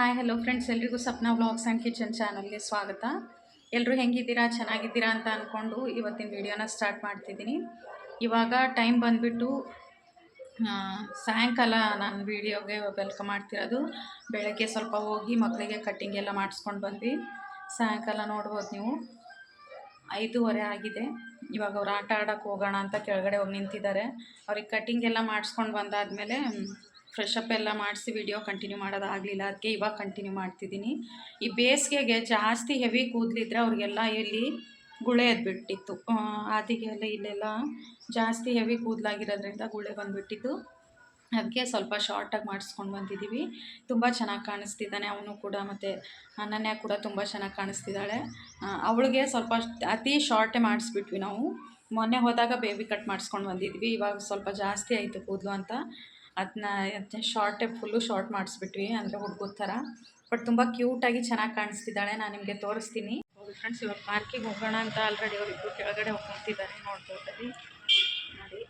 Hi hello friends ಎಲ್ರಿಗೂ Sapna vlogs and kitchen ಚಾನಲ್ಗೆ ಸ್ವಾಗತ. ಎಲ್ಲರೂ ಹೆಂಗಿದ್ದೀರಾ? ಚೆನ್ನಾಗಿದ್ದೀರಾ ಅಂತ ಅಂದ್ಕೊಂಡು ಇವತ್ತಿನ ವಿಡಿಯೋನ ಸ್ಟಾರ್ಟ್ ಮಾಡ್ತಿದ್ದೀನಿ. ಇವಾಗ ಟೈಮ್ ಬಂದುಬಿಟ್ಟು ಸಾಯಂಕಾಲ ನಾನು ವಿಡಿಯೋಗೆ ವೆಲ್ಕಮ್ ಮಾಡ್ತಿರೋದು. ಬೆಳಗ್ಗೆ ಸ್ವಲ್ಪ ಹೋಗಿ ಮಕ್ಕಳಿಗೆ ಕಟ್ಟಿಂಗ್ ಎಲ್ಲ ಮಾಡಿಸ್ಕೊಂಡು ಬಂದ್ವಿ. ಸಾಯಂಕಾಲ ನೋಡ್ಬೋದು ನೀವು. ಐದೂವರೆ ಆಗಿದೆ. ಇವಾಗ ಅವ್ರು ಆಟ ಆಡೋಕ್ಕೆ ಹೋಗೋಣ ಅಂತ ಕೆಳಗಡೆ ಹೋಗಿ ನಿಂತಿದ್ದಾರೆ. ಅವ್ರಿಗೆ ಕಟ್ಟಿಂಗ್ ಎಲ್ಲ ಮಾಡಿಸ್ಕೊಂಡು ಬಂದಾದಮೇಲೆ ಫ್ರೆಶ್ ಎಲ್ಲ ಮಾಡಿಸಿ ವಿಡಿಯೋ ಕಂಟಿನ್ಯೂ ಮಾಡೋದಾಗಲಿಲ್ಲ ಅದಕ್ಕೆ ಇವಾಗ ಕಂಟಿನ್ಯೂ ಮಾಡ್ತಿದ್ದೀನಿ. ಈ ಬೇಸಿಗೆಗೆ ಜಾಸ್ತಿ ಹೆವಿ ಕೂದಲಿದ್ರೆ ಅವ್ರಿಗೆಲ್ಲ ಇಲ್ಲಿ ಗುಳೆ ಎದ್ಬಿಟ್ಟಿತ್ತು. ಆದಿಗೆಲ್ಲ ಇಲ್ಲೆಲ್ಲ ಜಾಸ್ತಿ ಹೆವಿ ಕೂದಲಾಗಿರೋದ್ರಿಂದ ಗುಳೆ ಬಂದುಬಿಟ್ಟಿತ್ತು. ಅದಕ್ಕೆ ಸ್ವಲ್ಪ ಶಾರ್ಟಾಗಿ ಮಾಡಿಸ್ಕೊಂಡು ಬಂದಿದ್ದೀವಿ ತುಂಬ ಚೆನ್ನಾಗಿ ಕಾಣಿಸ್ತಿದ್ದಾನೆ ಅವನು ಕೂಡ ಮತ್ತು ಅನನ್ಯ ಕೂಡ ತುಂಬ ಚೆನ್ನಾಗಿ ಕಾಣಿಸ್ತಿದ್ದಾಳೆ. ಅವಳಿಗೆ ಸ್ವಲ್ಪ ಅತಿ ಶಾರ್ಟೇ ಮಾಡಿಸ್ಬಿಟ್ವಿ ನಾವು. ಮೊನ್ನೆ ಹೋದಾಗ ಬೇಬಿ ಕಟ್ ಮಾಡಿಸ್ಕೊಂಡು ಬಂದಿದ್ವಿ. ಇವಾಗ ಸ್ವಲ್ಪ ಜಾಸ್ತಿ ಆಯಿತು ಕೂದಲು ಅಂತ. ಅದನ್ನ ಶಾರ್ಟೇ ಫುಲ್ಲು ಶಾರ್ಟ್ ಮಾಡಿಸ್ಬಿಟ್ವಿ, ಅಂದರೆ ಹುಡುಗರ ಥರ. ಬಟ್ ತುಂಬ ಕ್ಯೂಟಾಗಿ ಚೆನ್ನಾಗಿ ಕಾಣಿಸ್ತಿದ್ದಾಳೆ, ನಾನು ನಿಮಗೆ ತೋರಿಸ್ತೀನಿ. ಹೌದು ಫ್ರೆಂಡ್ಸ್ ಇವಾಗ ಪಾರ್ಕಿಗೆ ಹೋಗೋಣ ಅಂತ ಆಲ್ರೆಡಿ ಅವರಿಬ್ಬರು ಕೆಳಗಡೆ ಹೋಗ್ತಿದ್ದಾರೆ ನೋಡ್ಬೋದಲ್ಲಿ ನೋಡಿ.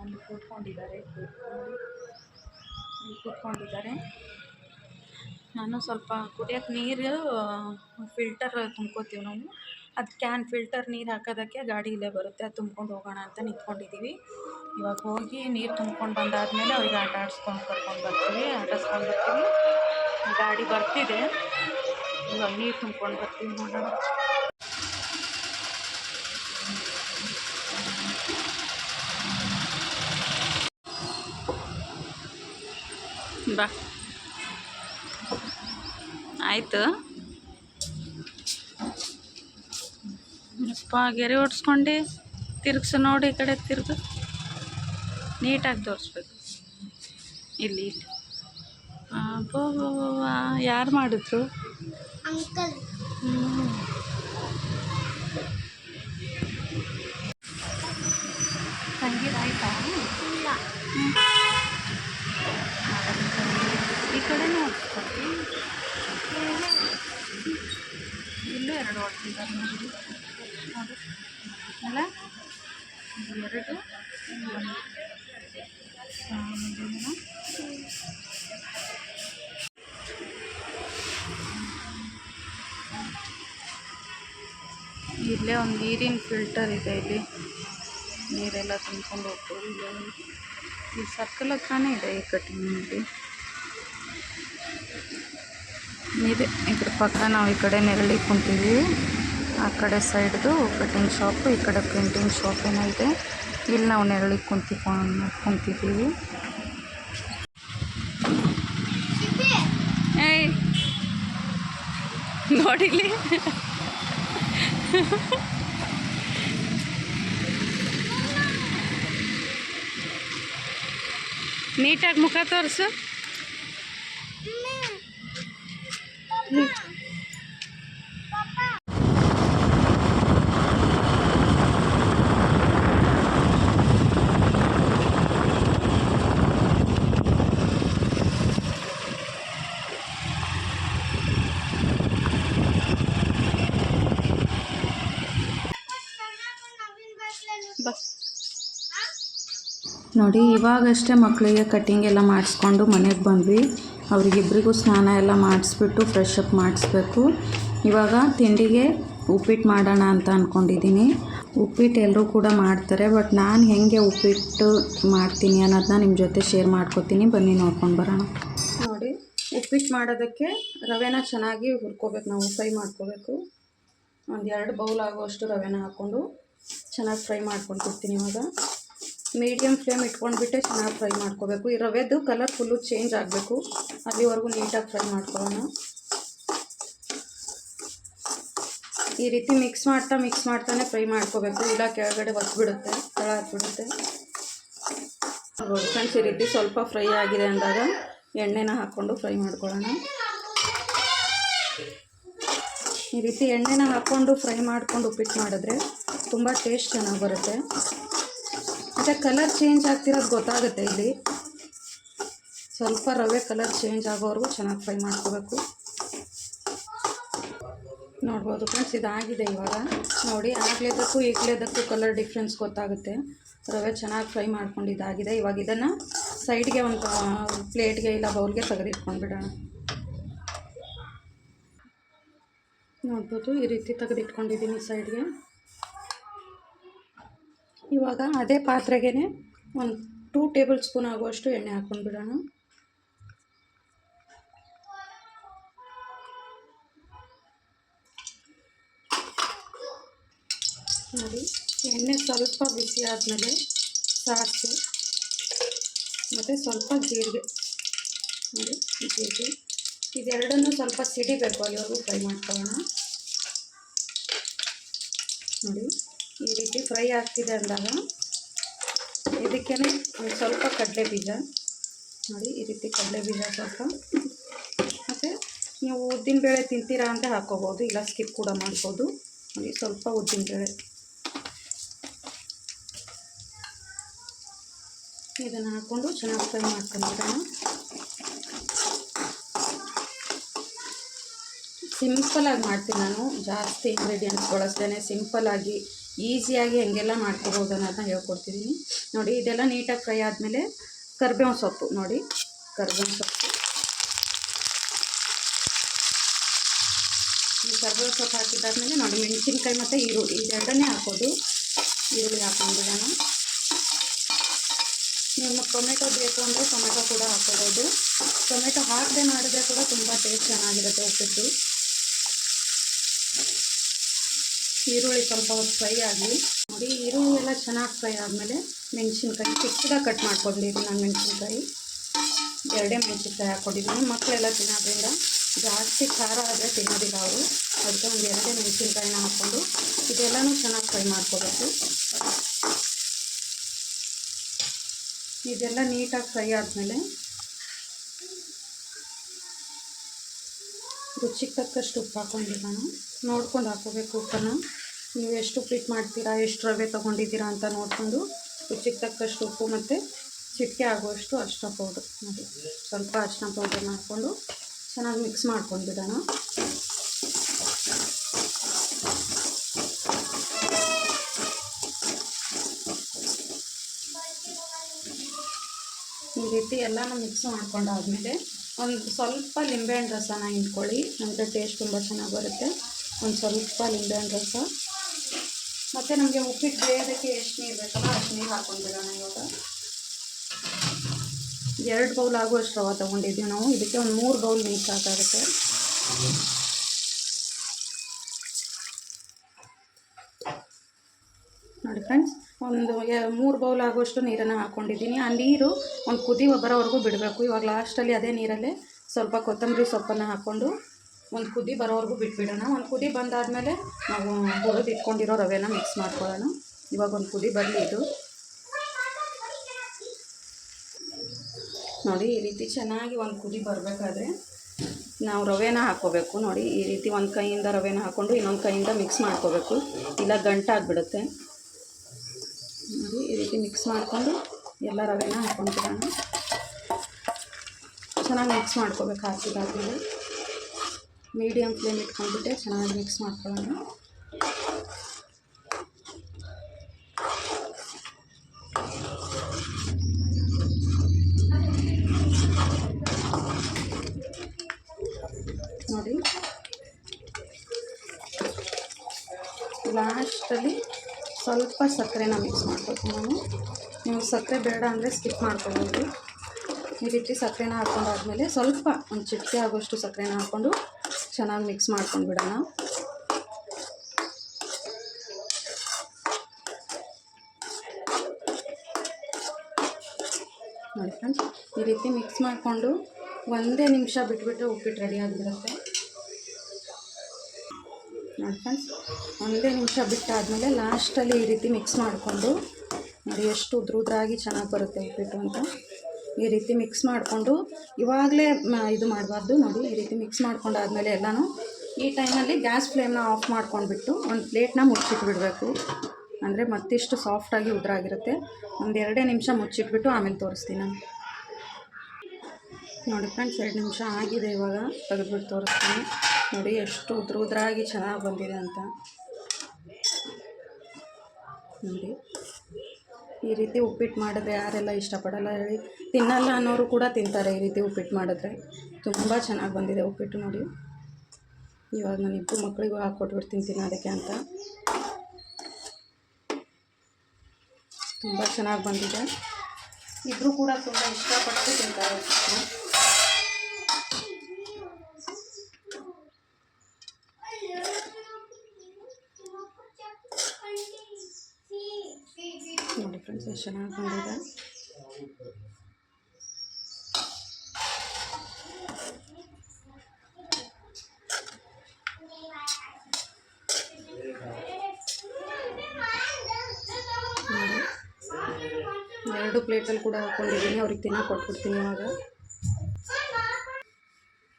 ಅಲ್ಲಿ ಕೂತ್ಕೊಂಡಿದ್ದಾರೆ, ಕೂತ್ಕೊಂಡು ಅಲ್ಲಿ ಕೂತ್ಕೊಂಡಿದ್ದಾರೆ. ನಾನು ಸ್ವಲ್ಪ ಕುಡಿಯೋಕ್ಕೆ ನೀರು ಫಿಲ್ಟರ್ ತುಂಬ್ಕೋತೀವಿ ನಾವು. ಅದು ಕ್ಯಾನ್ ಫಿಲ್ಟರ್ ನೀರು ಹಾಕೋದಕ್ಕೆ ಗಾಡಿ ಇಲ್ಲೇ ಬರುತ್ತೆ. ಅದು ತುಂಬ್ಕೊಂಡು ಹೋಗೋಣ ಅಂತ ನಿಂತ್ಕೊಂಡಿದ್ದೀವಿ ಇವಾಗ ಹೋಗಿ ನೀರು ತುಂಬ್ಕೊಂಡು ಬಂದಾದಮೇಲೆ ಅವ್ರಿಗೆ ಆಟ ಆಡಿಸ್ಕೊಂಡು ಕರ್ಕೊಂಡು ಬರ್ತೀವಿ. ಆಟಾಡ್ಸ್ಕೊಂಡು ಬರ್ತೀವಿ. ಗಾಡಿ ಬರ್ತಿದೆ. ಇವಾಗ ನೀರು ತುಂಬ್ಕೊಂಡು ಬರ್ತೀವಿ ನೋಡೋಣ. ಬಾ. ಆಯಿತು. ಯಪ್ಪ ಗೆರೆ ಒಡ್ಸ್ಕೊಂಡು ತಿರ್ಗ್ಸು ನೋಡಿ ಈ ಕಡೆ ತಿರ್ಗು. ನೀಟಾಗಿ ತೋರಿಸ್ಬೇಕು. ಇಲ್ಲಿ ಇಲ್ಲಿ. ಅಬ್ಬೋ ಯಾರು ಮಾಡಿದ್ರು? ಅಂಕಲ್. ಇಲ್ಲ. ಈ ಕಡೆನೂ ಓಡಿಸ್ಕೊಡ್ತಿ ಇಲ್ಲೂ ಎರಡು ಓಡಿಸಿದ್ದಾರೆ ನೋಡಿ. ನೋಡಿ ಅಲ್ಲ? ಎರಡು. ಇಲ್ಲೇ ಒಂದು ನೀರಿನ ಫಿಲ್ಟರ್ ಇದೆ ಇಲ್ಲಿ. ನೀರೆಲ್ಲ ತುಂಬ್ಕೊಂಡು ಹೋಗ್ಬೋದು. ಈ ಸರ್ಕಲ್ ಹತ್ರನೇ ಇದೆ ಈ ಕಟಿಂಗ್ ಇಲ್ಲಿ ಇದೆ. ಇದ್ರ ಪಕ್ಕ ನಾವು ಈ ಕಡೆ ನೆರಳಿ ಕುಂತೀವಿ ಆ ಕಡೆ ಸೈಡ್ದು ಕಟಿಂಗ್ ಶಾಪ್, ಈ ಕಡೆ ಪ್ರಿಂಟಿಂಗ್ ಶಾಪ್ ಏನೋ ಇಲ್ಲಿ ನಾವು ನೆರಳಿಗೆ ಕುಂತಿಕೊಂಡು, ಕುಂತಿದ್ದೀವಿ. ನೋಡಿಲಿ ನೀಟಾಗಿ ಮುಖ ತೋರಿಸು ಬಸ್ ನೋಡಿ, ಇವಾಗಷ್ಟೇ ಮಕ್ಕಳಿಗೆ ಕಟ್ಟಿಂಗ್ ಎಲ್ಲ ಮಾಡಿಸ್ಕೊಂಡು ಮನೆಗೆ ಬಂದ್ವಿ. ಅವರಿಗಿಬ್ರಿಗೂ ಸ್ನಾನ ಎಲ್ಲ ಮಾಡಿಸ್ಬಿಟ್ಟು ಫ್ರೆಶ್ ಅಪ್ ಮಾಡಿಸ್ಬೇಕು. ಇವಾಗ ತಿಂಡಿಗೆ ಉಪ್ಪಿಟ್ಟು ಮಾಡೋಣ ಅಂತ ಅಂದ್ಕೊಂಡಿದ್ದೀನಿ ಉಪ್ಪಿಟ್ಟು ಎಲ್ಲರೂ ಕೂಡ ಮಾಡ್ತಾರೆ ಬಟ್ ನಾನು ಹೇಗೆ ಉಪ್ಪಿಟ್ಟು ಮಾಡ್ತೀನಿ ಅನ್ನೋದನ್ನ ನಿಮ್ಮ ಜೊತೆ ಶೇರ್ ಮಾಡ್ಕೊತೀನಿ. ಬನ್ನಿ ನೋಡ್ಕೊಂಡು ಬರೋಣ. ನೋಡಿ ಉಪ್ಪಿಟ್ಟು ಮಾಡೋದಕ್ಕೆ ರವೆನ ಚೆನ್ನಾಗಿ ಹುರ್ಕೋಬೇಕು. ನಾವು ಫ್ರೈ ಮಾಡ್ಕೋಬೇಕು. ಒಂದು ಎರಡು ಬೌಲ್ ಆಗುವಷ್ಟು ರವೆನ ಹಾಕ್ಕೊಂಡು ಚೆನ್ನಾಗಿ ಫ್ರೈ ಮಾಡ್ಕೊಂಡು ಇವಾಗ. ಮೀಡಿಯಮ್ ಫ್ಲೇಮ್ ಇಟ್ಕೊಂಡ್ಬಿಟ್ಟೆ, ಚೆನ್ನಾಗಿ ಫ್ರೈ ಮಾಡ್ಕೋಬೇಕು. ಈ ರವೆದು ಕಲರ್ ಫುಲ್ಲು ಚೇಂಜ್ ಆಗಬೇಕು. ಅಲ್ಲಿವರೆಗೂ ನೀಟಾಗಿ ಫ್ರೈ ಮಾಡ್ಕೊಳ್ಳೋಣ. ಈ ರೀತಿ ಮಿಕ್ಸ್ ಮಾಡ್ತಾ, ಮಿಕ್ಸ್ ಮಾಡ್ತಾನೆ ಫ್ರೈ ಮಾಡ್ಕೋಬೇಕು. ಇಲ್ಲ, ಕೆಳಗಡೆ ಹೊತ್ಬಿಡುತ್ತೆ ತಳ ಹಾಕ್ಬಿಡುತ್ತೆ ಫ್ರೆಂಡ್ಸ್ ಈ ರೀತಿ ಸ್ವಲ್ಪ ಫ್ರೈ ಆಗಿದೆ ಅಂದಾಗ ಎಣ್ಣೆನ ಹಾಕ್ಕೊಂಡು ಫ್ರೈ ಮಾಡ್ಕೊಳ್ಳೋಣ. ಈ ರೀತಿ ಎಣ್ಣೆನ ಹಾಕ್ಕೊಂಡು ಫ್ರೈ ಮಾಡ್ಕೊಂಡು ಉಪ್ಪಿಟ್ಟು ಮಾಡಿದ್ರೆ ತುಂಬ ಟೇಸ್ಟ್ ಚೆನ್ನಾಗಿ ಬರುತ್ತೆ. ಮತ್ತು ಕಲರ್ ಚೇಂಜ್ ಆಗ್ತಿರೋದು ಗೊತ್ತಾಗುತ್ತೆ ಇಲ್ಲಿ. ಸ್ವಲ್ಪ ರವೆ ಕಲರ್ ಚೇಂಜ್ ಆಗೋವರೆಗೂ ಚೆನ್ನಾಗಿ ಫ್ರೈ ಮಾಡ್ಕೋಬೇಕು. ನೋಡ್ಬೋದು ಫ್ರೆಂಡ್ಸ್ ಇದಾಗಿದೆ ಇವಾಗ. ನೋಡಿ, ಆಗ್ಲೇದಕ್ಕೂ ಈಗಲೇದಕ್ಕೂ ಕಲರ್ ಡಿಫ್ರೆನ್ಸ್ ಗೊತ್ತಾಗುತ್ತೆ. ರವೆ ಚೆನ್ನಾಗಿ ಫ್ರೈ ಮಾಡ್ಕೊಂಡು ಇದಾಗಿದೆ. ಇವಾಗ ಇದನ್ನು ಸೈಡ್ಗೆ ಒಂದು ಪ್ಲೇಟ್ಗೆ ಇಲ್ಲ ಬೌಲ್ಗೆ ತೆಗೆದಿಟ್ಕೊಂಡ್ಬಿಡೋಣ. ನೋಡ್ಬೋದು, ಈ ರೀತಿ ತೆಗೆದಿಟ್ಕೊಂಡಿದ್ದೀನಿ ಸೈಡ್ಗೆ ಇವಾಗ ಅದೇ ಪಾತ್ರೆಗೆ ಒಂದು ಟೂ ಟೇಬಲ್ ಸ್ಪೂನ್ ಆಗುವಷ್ಟು ಎಣ್ಣೆ ಹಾಕ್ಕೊಂಡು ಬಿಡೋಣ. ನೋಡಿ, ಎಣ್ಣೆ ಸ್ವಲ್ಪ ಬಿಸಿ ಆದಮೇಲೆ ಸಾಸಿವೆ, ಮತ್ತು ಸ್ವಲ್ಪ ಜೀರಿಗೆ. ನೋಡಿ, ಜೀರಿಗೆ. ಇದೆರಡನ್ನೂ ಸ್ವಲ್ಪ ಸಿಡಿಬೇಕು ಅಲ್ಲಿವರೆಗೂ ಫ್ರೈ ಮಾಡ್ಕೊಳ್ಳೋಣ ನೋಡಿ ಈ ರೀತಿ ಫ್ರೈ ಆಗ್ತಿದೆ ಅಂದಾಗ ಇದಕ್ಕೇ ಒಂದು ಸ್ವಲ್ಪ ಕಡಲೆ ಬೀಜ. ನೋಡಿ, ಈ ರೀತಿ ಕಡಲೆ ಬೀಜ ಸ್ವಲ್ಪ. ಮತ್ತು ನೀವು ಉದ್ದಿನಬೇಳೆ ತಿಂತೀರಾ ಅಂತ ಹಾಕ್ಕೋಬೋದು ಇಲ್ಲ ಸ್ಕಿಪ್ ಕೂಡ ಮಾಡ್ಬೋದು. ನೋಡಿ, ಸ್ವಲ್ಪ ಉದ್ದಿನಬೇಳೆ ಇದನ್ನು ಹಾಕ್ಕೊಂಡು ಚೆನ್ನಾಗಿ ಫ್ರೈ ಮಾಡ್ಕೊಂಡ್ಬಿಡೋಣ. ಸಿಂಪಲಾಗಿ ಮಾಡ್ತೀನಿ ನಾನು. ಜಾಸ್ತಿ ಇಂಗ್ರೀಡಿಯೆಂಟ್ಸ್ ಬಳಸ್ದೇನೆ ಸಿಂಪಲ್ಲಾಗಿ ಈಸಿಯಾಗಿ ಹೆಂಗೆಲ್ಲ ಮಾಡ್ಕೋಬೋದು ಅನ್ನೋದನ್ನ ಹೇಳ್ಕೊಡ್ತಿದ್ದೀನಿ ನೋಡಿ, ಇದೆಲ್ಲ ನೀಟಾಗಿ ಫ್ರೈ ಆದಮೇಲೆ ಕರ್ಬೇವು ಸೊಪ್ಪು ನೋಡಿ. ಕರ್ಬೇವು ಸೊಪ್ಪು. ಈ ಕರ್ಬೇವು ಸೊಪ್ಪು ಹಾಕಿದ್ದಾದ್ಮೇಲೆ ನೋಡಿ, ಮೆಣಸಿನ್ಕಾಯಿ ಮತ್ತು ಈರುಳ್ಳಿ. ಇದೆರಡನ್ನೇ ಹಾಕೋದು. ಈರುಳ್ಳಿ ಹಾಕೊಂಡಿದ್ದಾನ ನಿಮ್ಮ ಟೊಮೆಟೊ ಬೇಕು ಅಂದರೆ ಟೊಮೆಟೊ ಕೂಡ ಹಾಕೋಬೋದು ಟೊಮೆಟೊ ಹಾಕದೆ ಮಾಡಿದ್ರೆ ಕೂಡ ತುಂಬ ಟೇಸ್ಟ್ ಚೆನ್ನಾಗಿರುತ್ತೆ ಉಪ್ಪಿಟ್ಟು. ಈರುಳ್ಳಿ ಸ್ವಲ್ಪ ಹೊತ್ತು ಫ್ರೈ ಆಗಲಿ. ನೋಡಿ, ಈರುಳ್ಳಿ ಎಲ್ಲ ಚೆನ್ನಾಗಿ ಫ್ರೈ ಆದಮೇಲೆ ಮೆಣಸಿನ್ಕಾಯಿ ಚಿಕ್ಕದಾಗಿ ಕಟ್ ಮಾಡ್ಕೊಂಡಿದ್ದೀನಿ ನಾನು ಮೆಣಸಿನ್ಕಾಯಿ. ಎರಡೇ ಮೆಣಸಿನ್ಕಾಯಿ ಹಾಕ್ಕೊಂಡಿದ್ದೀನಿ. ಮಕ್ಕಳೆಲ್ಲ ತಿನ್ನೋದ್ರಿಂದ ಜಾಸ್ತಿ ಖಾರ ಆದರೆ ತಿನ್ನೋದಿಲ್ಲ ಅವರು. ಅದಕ್ಕೆ ಒಂದು ಎರಡೇ ಮೆಣಸಿನ್ಕಾಯಿನ ಹಾಕ್ಕೊಂಡು ಇದೆಲ್ಲನೂ ಚೆನ್ನಾಗಿ ಫ್ರೈ ಮಾಡ್ಕೋಬೇಕು. ಇದೆಲ್ಲ ನೀಟಾಗಿ ಫ್ರೈ ಆದಮೇಲೆ ರುಚಿಗೆ ತಕ್ಕಷ್ಟು ಉಪ್ಪು ಹಾಕ್ಕೊಂಡಿರೋಣ ನೋಡ್ಕೊಂಡು ಹಾಕೋಬೇಕು ಉಪ್ಪನ್ನು. ನೀವು ಎಷ್ಟು ಉಪ್ಪಿಟ್ಟು ಮಾಡ್ತೀರಾ, ಎಷ್ಟು ರವೆ ತೊಗೊಂಡಿದ್ದೀರಾ ಅಂತ ನೋಡಿಕೊಂಡು ರುಚಿಗೆ ತಕ್ಕಷ್ಟು ಉಪ್ಪು ಮತ್ತು ಚಿಟಿಕೆ ಆಗುವಷ್ಟು ಅರ್ಶಿನ ಪೌಡ್ರ್. ನೋಡಿ ಸ್ವಲ್ಪ ಅರ್ಶಿನ ಪೌಡ್ರನ್ನ ಹಾಕ್ಕೊಂಡು ಚೆನ್ನಾಗಿ ಮಿಕ್ಸ್ ಮಾಡ್ಕೊಂಡು ಈ ರೀತಿ ಎಲ್ಲನೂ ಮಿಕ್ಸ್ ಮಾಡ್ಕೊಂಡಾದ್ಮೇಲೆ ಒಂದು ಸ್ವಲ್ಪ ಲಿಂಬೆಹಣ್ಣು ರಸನ ಹಿಂಡ್ಕೊಳ್ಳಿ ನಮಗೆ ಟೇಸ್ಟ್ ತುಂಬ ಚೆನ್ನಾಗಿ ಬರುತ್ತೆ. ಒಂದು ಸ್ವಲ್ಪ ನಿಂಬೆಹಣ್ಣು ರಸ. ಮತ್ತು ನಮಗೆ ಉಪ್ಪಿಟ್ಟು ಬೇಯೋದಕ್ಕೆ ಎಷ್ಟು ನೀರು ಬೇಕಲ್ಲ ಅಷ್ಟು ನೀರು ಹಾಕ್ಕೊಂಡ್ಬಿಡೋಣ ಇವಾಗ? ಎರಡು ಬೌಲ್ ಆಗುವಷ್ಟು ರವೆ ತೊಗೊಂಡಿದ್ದೀವಿ ನಾವು. ಇದಕ್ಕೆ ಒಂದು ಮೂರು ಬೌಲ್ ನೀರು ಸಾಕಾಗುತ್ತೆ ನೋಡಿ ಫ್ರೆಂಡ್ಸ್ ಒಂದು ಮೂರು ಬೌಲ್ ಆಗುವಷ್ಟು ನೀರನ್ನು ಹಾಕ್ಕೊಂಡಿದ್ದೀನಿ ಆ ನೀರು ಒಂದು ಕುದಿ ಬರೋವರೆಗೂ ಬಿಡಬೇಕು. ಇವಾಗ ಲಾಸ್ಟಲ್ಲಿ ಅದೇ ನೀರಲ್ಲೇ ಸ್ವಲ್ಪ ಕೊತ್ತಂಬರಿ ಸೊಪ್ಪನ್ನು ಹಾಕ್ಕೊಂಡು ಒಂದು ಕುದಿ ಬರೋವರೆಗೂ ಬಿಟ್ಬಿಡೋಣ. ಒಂದು ಕುದಿ ಬಂದಾದಮೇಲೆ ನಾವು ಹುರಿದು ಇಟ್ಕೊಂಡಿರೋ ರವೆನ ಮಿಕ್ಸ್ ಮಾಡ್ಕೊಳ್ಳೋಣ. ಇವಾಗ ಒಂದು ಕುದಿ ಬರಲಿ ಇದು ನೋಡಿ, ಈ ರೀತಿ ಚೆನ್ನಾಗಿ ಒಂದು ಕುದಿ ಬರಬೇಕಾದ್ರೆ ನಾವು ರವೆನ ಹಾಕ್ಕೋಬೇಕು. ನೋಡಿ, ಈ ರೀತಿ ಒಂದು ಕೈಯಿಂದ ರವೆನ ಹಾಕ್ಕೊಂಡು ಇನ್ನೊಂದು ಕೈಯಿಂದ ಮಿಕ್ಸ್ ಮಾಡ್ಕೋಬೇಕು. ಇಲ್ಲ ಗಂಟಾಗಿಬಿಡುತ್ತೆ. ಮಿಕ್ಸ್ ಮಾಡಿಕೊಂಡು ಎಲ್ಲ ರವೆನ ಹಾಕ್ಕೊಂಡ್ಬಿಡೋಣ. ಚೆನ್ನಾಗಿ ಮಿಕ್ಸ್ ಮಾಡ್ಕೋಬೇಕು ಹಾಕಿದಾದ್ಮೇಲೆ. ಮೀಡಿಯಮ್ ಫ್ಲೇಮ್ ಇಟ್ಕೊಂಡ್ಬಿಟ್ಟೆ ಚೆನ್ನಾಗಿ ಮಿಕ್ಸ್ ಮಾಡ್ಕೊಳ್ಳೋಣ. ನೋಡಿ. ಲಾಸ್ಟಲ್ಲಿ ಸ್ವಲ್ಪ ಸಕ್ಕರೆನ ಮಿಕ್ಸ್ ಮಾಡಬೇಕು ನಾನು. ನೀವು ಸಕ್ಕರೆ ಬೇಡ ಅಂದರೆ ಸ್ಕಿಪ್ ಮಾಡ್ಕೋಬೋದು ಈ ರೀತಿ ಸಕ್ಕರೆನ ಹಾಕ್ಕೊಂಡಾದ್ಮೇಲೆ ಸ್ವಲ್ಪ ಒಂದು ಚಿಟಿಕೆ ಆಗೋಷ್ಟು ಸಕ್ಕರೆನ ಹಾಕ್ಕೊಂಡು ಚೆನ್ನಾಗಿ ಮಿಕ್ಸ್ ಮಾಡ್ಕೊಂಡು ಬಿಡೋಣ. ನೋಡಿ ಫ್ರೆಂಡ್ಸ್ ಈ ರೀತಿ ಮಿಕ್ಸ್ ಮಾಡಿಕೊಂಡು ಒಂದೇ ನಿಮಿಷ ಬಿಟ್ಬಿಟ್ರೆ ಉಪ್ಪಿಟ್ಟು ರೆಡಿ ಆಗಿಬಿಡುತ್ತೆ ಫ್ರೆಂಡ್ಸ್ ಒಂದೇ ನಿಮಿಷ ಬಿಟ್ಟಾದಮೇಲೆ ಲಾಸ್ಟಲ್ಲಿ ಈ ರೀತಿ ಮಿಕ್ಸ್ ಮಾಡಿಕೊಂಡು, ನೋಡಿ ಎಷ್ಟು ಉದ್ರುದ್ರಾಗಿ ಚೆನ್ನಾಗಿ ಬರುತ್ತೆ ಉಪ್ಪಿಟ್ಟು ಅಂತ. ಈ ರೀತಿ ಮಿಕ್ಸ್ ಮಾಡಿಕೊಂಡು, ಇವಾಗಲೇ ಇದು ಮಾಡಬಾರ್ದು, ನೋಡಿ ಈ ರೀತಿ ಮಿಕ್ಸ್ ಮಾಡ್ಕೊಂಡಾದ್ಮೇಲೆ ಎಲ್ಲನೂ, ಈ ಟೈಮಲ್ಲಿ ಗ್ಯಾಸ್ ಫ್ಲೇಮ್ನ ಆಫ್ ಮಾಡ್ಕೊಂಡ್ಬಿಟ್ಟು, ಒಂದು ಪ್ಲೇಟ್ನ ಮುಚ್ಚಿಟ್ಬಿಡಬೇಕು. ಅಂದರೆ ಮತ್ತಿಷ್ಟು ಸಾಫ್ಟಾಗಿ ಉದ್ರಾಗಿರುತ್ತೆ. ಒಂದು ಎರಡೇ ನಿಮಿಷ ಮುಚ್ಚಿಟ್ಬಿಟ್ಟು ಆಮೇಲೆ ತೋರಿಸ್ತೀನಿ ನಾನು. ನೋಡಿ ಫ್ರೆಂಡ್ಸ್ ಎರಡು ನಿಮಿಷ ಆಗಿದೆ ಇವಾಗ, ತೆಗೆದ್ಬಿಟ್ಟು ತೋರಿಸ್ತೀನಿ. ನೋಡಿ ಎಷ್ಟು ಉದ್ರ ಉದ್ರಾಗಿ ಚೆನ್ನಾಗಿ ಬಂದಿದೆ ಅಂತ. ನೋಡಿ. ಈ ರೀತಿ ಉಪ್ಪಿಟ್ಟು ಮಾಡಿದ್ರೆ ಯಾರೆಲ್ಲ ಇಷ್ಟಪಡಲ್ಲ ಹೇಳಿ, ತಿನ್ನಲ್ಲ ಅನ್ನೋರು ಕೂಡ ತಿಂತಾರೆ ಈ ರೀತಿ ಉಪ್ಪಿಟ್ಟು ಮಾಡಿದ್ರೆ. ತುಂಬ ಚೆನ್ನಾಗಿ ಬಂದಿದೆ ಉಪ್ಪಿಟ್ಟು ನೋಡಿ. ಇವಾಗ ನಾನು ಇಬ್ಬರು ಮಕ್ಕಳಿಗೂ ಹಾಕ್ಕೊಟ್ಬಿಡ್ತೀನಿ ತಿನ್ನೋದಕ್ಕೆ ಅಂತ. ತುಂಬ ಚೆನ್ನಾಗಿ ಬಂದಿದೆ. ಇಬ್ಬರು ಕೂಡ ತುಂಬ ಇಷ್ಟಪಟ್ಟು ತಿಂತಾರೆ ನೋಡಿ ಫ್ರೆಂಡ್ಸ್ ಎಷ್ಟು ಚೆನ್ನಾಗಿ ಬಂದಿದೆ ಎರಡು ಪ್ಲೇಟಲ್ಲಿ ಕೂಡ ಹಾಕ್ಕೊಂಡಿದ್ದೀನಿ ಅವ್ರಿಗೆ ತಿನ್ನ ಕೊಟ್ಬಿಡ್ತೀನಿ ಇವಾಗ.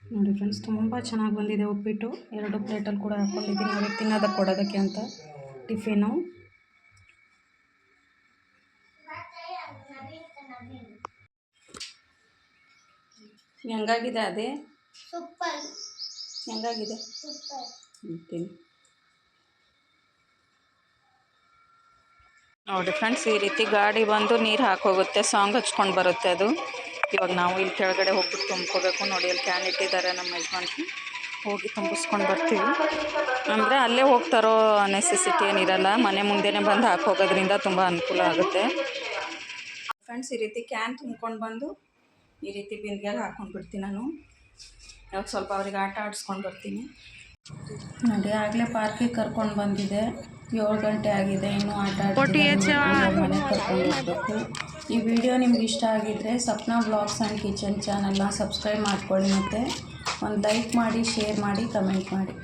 ನೋಡಿ ಫ್ರೆಂಡ್ಸ್ ತುಂಬ ಚೆನ್ನಾಗಿ ಬಂದಿದೆ ಉಪ್ಪಿಟ್ಟು. ಎರಡು ಪ್ಲೇಟಲ್ಲಿ ಕೂಡ ಹಾಕ್ಕೊಂಡಿದ್ದೀನಿ ಅವ್ರಿಗೆ ತಿನ್ನೋದಕ್ಕೆ ಕೊಡೋದಕ್ಕೆ ಅಂತ. ಟಿಫಿನು ಹೆಂಗಾಗಿದೆ ಅದೇ? ಸೂಪರ್. ಹೆಂಗಾಗಿದೆ? ಸೂಪರ್. ನೋಡಿ ಫ್ರೆಂಡ್ಸ್ ಈ ರೀತಿ ಗಾಡಿ ಬಂದು ನೀರು ಹಾಕೋಗುತ್ತೆ ಸಾಂಗ್ ಹಚ್ಕೊಂಡು ಬರುತ್ತೆ ಅದು. ಇವಾಗ ನಾವು ಇಲ್ಲಿ ಕೆಳಗಡೆ ಹೋಗ್ಬಿಟ್ಟು ತುಂಬ್ಕೋಬೇಕು. ನೋಡಿ ಅಲ್ಲಿ ಕ್ಯಾನ್ ಇಟ್ಟಿದ್ದಾರೆ ನಮ್ಮ ಯಜಮಾನ್ರು. ಹೋಗಿ ತುಂಬಿಸ್ಕೊಂಡು ಬರ್ತೀವಿ. ಅಂದರೆ ಅಲ್ಲೇ ಹೋಗ್ತಾರೋ ನೆಸೆಸಿಟಿ ಏನಿರಲ್ಲ. ಮನೆ ಮುಂದೆನೇ ಬಂದು ಹಾಕೋಗೋದ್ರಿಂದ ತುಂಬ ಅನುಕೂಲ ಆಗುತ್ತೆ. ಫ್ರೆಂಡ್ಸ್ ಈ ರೀತಿ ಕ್ಯಾನ್ ತುಂಬ್ಕೊಂಡು ಬಂದು ಈ ರೀತಿ ಬಿಂದಿಗೆಗೆ ಹಾಕ್ಕೊಂಡು ಬಿಡ್ತೀನಿ ನಾನು. ಇವಾಗ ಸ್ವಲ್ಪ ಅವ್ರಿಗೆ ಆಟ ಆಡಿಸ್ಕೊಂಡು ಬರ್ತೀನಿ. ನೋಡಿ ಆಗಲೇ ಪಾರ್ಕಿಗೆ ಕರ್ಕೊಂಡು ಬಂದಿದೆ. ಏಳು ಗಂಟೆ ಆಗಿದೆ ಇನ್ನೂ ಆಟ ಮನೆಗೆ ಕರ್ಕೊಂಡು ಹೋಗ್ಬೇಕು. ಈ ವಿಡಿಯೋ ನಿಮ್ಗೆ ಇಷ್ಟ ಆಗಿದ್ದರೆ ಸಪ್ನಾ ಬ್ಲಾಗ್ಸ್ ಆ್ಯಂಡ್ ಕಿಚನ್ ಚಾನಲ್ನ ಸಬ್ಸ್ಕ್ರೈಬ್ ಮಾಡ್ಕೊಳ್ಳಿ ಮತ್ತು ಒಂದು ಲೈಕ್ ಮಾಡಿ ಶೇರ್ ಮಾಡಿ ಕಮೆಂಟ್ ಮಾಡಿ.